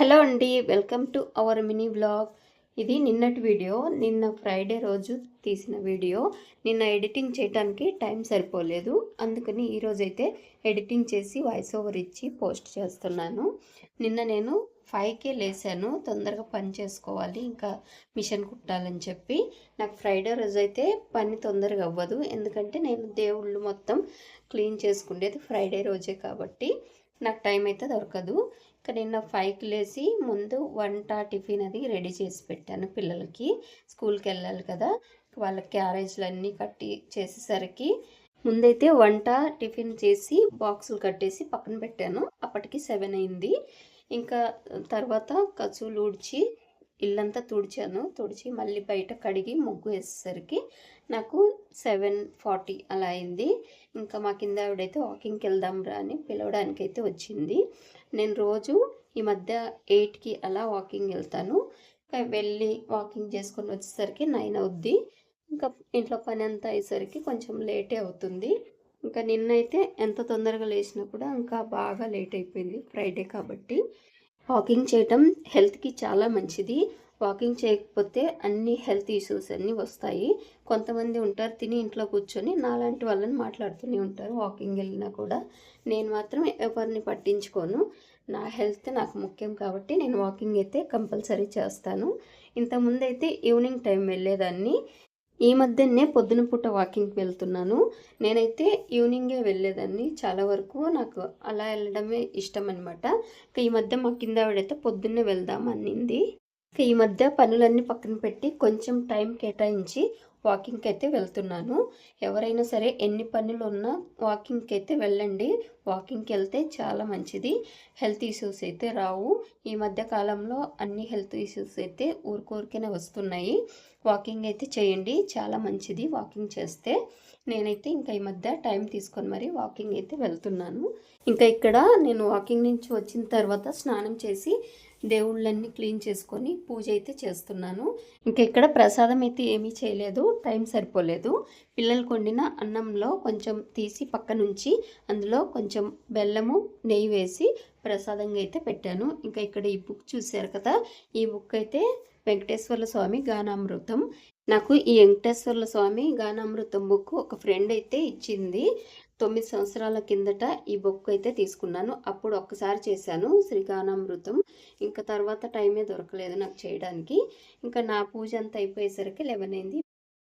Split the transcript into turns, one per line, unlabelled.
Hello అండి welcome to our mini vlog. ఇది నిన్నటి వీడియో నిన్న ఫ్రైడే రోజు తీసిన వీడియో. నిన్న ఎడిటింగ్ చేయడానికి టైం సరిపోలేదు. అందుకని ఈరోజైతే ఎడిటింగ్ చేసి వాయిస్ ఓవర్ ఇచ్చి పోస్ట్ చేస్తున్నాను. నిన్న నేను ఫైవ్కే లేసాను తొందరగా పని చేసుకోవాలి ఇంకా మిషన్ కుట్టాలని చెప్పి. నాకు ఫ్రైడే రోజు అయితే పని తొందరగా అవ్వదు. ఎందుకంటే నేను దేవుళ్ళు మొత్తం క్లీన్ చేసుకునేది ఫ్రైడే రోజే కాబట్టి. నాకు టైం అయితే దొరకదు. ఇక నిన్న ఫైవ్కి లేసి ముందు వంట టిఫిన్ అది రెడీ చేసి పెట్టాను పిల్లలకి. స్కూల్కి వెళ్ళాలి కదా. వాళ్ళ క్యారేజ్లు అన్నీ కట్టి చేసేసరికి ముందైతే వంట టిఫిన్ చేసి బాక్సులు కట్టేసి పక్కన పెట్టాను. అప్పటికి సెవెన్ అయింది. ఇంకా తర్వాత కసులు ఊడ్చి ఇల్లంతా తుడిచాను. తుడిచి మళ్ళీ బయట కడిగి ముగ్గు వేసేసరికి నాకు సెవెన్ ఫార్టీ అలా అయింది. ఇంకా మా కింద ఆవిడైతే వాకింగ్కి వెళ్దాం రా అని పిలవడానికి అయితే వచ్చింది. నేను రోజు ఈ మధ్య ఎయిట్కి అలా వాకింగ్ వెళ్తాను. ఇంకా వెళ్ళి వాకింగ్ చేసుకొని వచ్చేసరికి నైన్ అవుద్ది. ఇంకా ఇంట్లో పని అంతా అయ్యేసరికి కొంచెం లేటే అవుతుంది. ఇంకా నిన్నైతే ఎంత తొందరగా లేచినా కూడా ఇంకా బాగా లేట్ అయిపోయింది ఫ్రైడే కాబట్టి. వాకింగ్ చేయటం హెల్త్కి చాలా మంచిది. వాకింగ్ చేయకపోతే అన్ని హెల్త్ ఇష్యూస్ అన్నీ వస్తాయి. కొంతమంది ఉంటారు తిని ఇంట్లో కూర్చొని నాలాంటి వాళ్ళని మాట్లాడుతూనే ఉంటారు వాకింగ్ వెళ్ళినా కూడా. నేను మాత్రం ఎవరిని పట్టించుకోను. నా హెల్త్ నాకు ముఖ్యం కాబట్టి నేను వాకింగ్ అయితే కంపల్సరీ చేస్తాను. ఇంతకుముందు అయితే ఈవినింగ్ టైం వెళ్ళేదాన్ని. ఈ మధ్యనే పొద్దున పూట వాకింగ్కి వెళ్తున్నాను. నేనైతే ఈవినింగే వెళ్ళేదాన్ని. చాలా వరకు నాకు అలా వెళ్ళడమే ఇష్టం అనమాట ఈ మధ్య మా కింద ఆవిడైతే పొద్దున్నే వెళ్దాం అన్నింది. ఈ మధ్య పనులన్నీ పక్కన పెట్టి కొంచెం టైం కేటాయించి వాకింగ్కి అయితే వెళ్తున్నాను. ఎవరైనా సరే ఎన్ని పనులు ఉన్నా వాకింగ్కి అయితే వెళ్ళండి. వాకింగ్కి వెళ్తే చాలా మంచిది. హెల్త్ ఇష్యూస్ అయితే రావు. ఈ మధ్య కాలంలో అన్ని హెల్త్ ఇష్యూస్ అయితే ఊరికోరికనే వస్తున్నాయి. వాకింగ్ అయితే చేయండి. చాలా మంచిది వాకింగ్ చేస్తే. నేనైతే ఇంకా ఈ మధ్య టైం తీసుకొని మరి వాకింగ్ అయితే వెళ్తున్నాను. ఇంకా ఇక్కడ నేను వాకింగ్ నుంచి వచ్చిన తర్వాత స్నానం చేసి దేవుళ్ళన్నీ క్లీన్ చేసుకొని పూజ అయితే చేస్తున్నాను. ఇంకా ఇక్కడ ప్రసాదం అయితే ఏమీ చేయలేదు టైం సరిపోలేదు. పిల్లలు వండిన అన్నంలో కొంచెం తీసి పక్క నుంచి అందులో కొంచెం బెల్లము నెయ్యి వేసి ప్రసాదంగా అయితే పెట్టాను. ఇంకా ఇక్కడ ఈ బుక్ చూశారు కదా ఈ బుక్ అయితే వెంకటేశ్వర్ల స్వామి గానామృతం. నాకు ఈ వెంకటేశ్వర్ల స్వామి గానామృతం బుక్ ఒక ఫ్రెండ్ అయితే ఇచ్చింది. తొమ్మిది సంవత్సరాల కిందట ఈ బుక్ అయితే తీసుకున్నాను. అప్పుడు ఒక్కసారి చేశాను శ్రీగానామృతం ఇంకా తర్వాత టైమే దొరకలేదు నాకు చేయడానికి. ఇంకా నా పూజ అంతా అయిపోయేసరికి లెవెన్ అయింది.